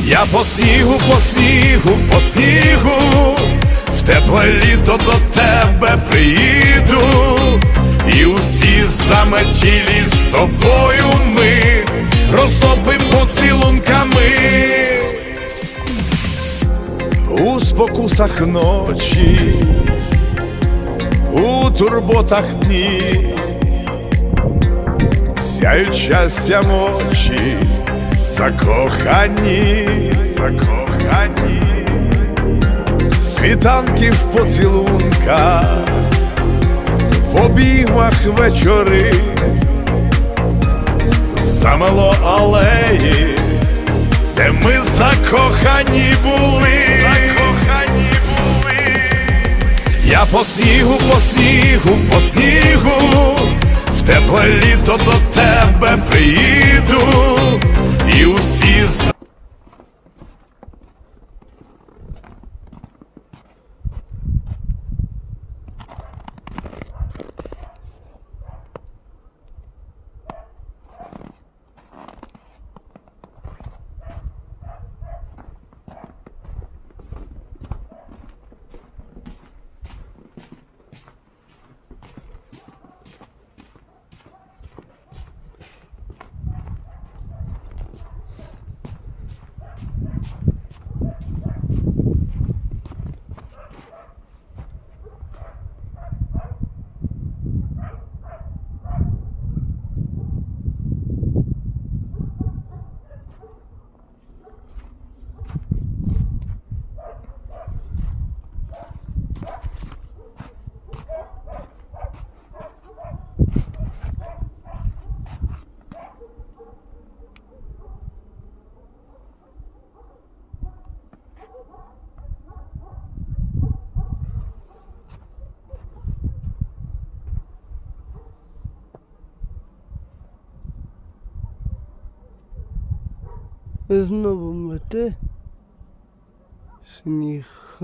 Я по снігу, по снігу, по снігу, в тепле літо до тебе приїду, і усі заметілі з тобою ми розтопим поцілунками. У спокусах ночі, у турботах дні, сяють щастям очі, закохані, закохані, світанки в поцілунках, в обіймах вечори, замело алеї, де ми закохані були, закохані були. Я по снігу, по снігу, по снігу, в тепле літо до тебе приїду, і усі з- Знову мете сніг.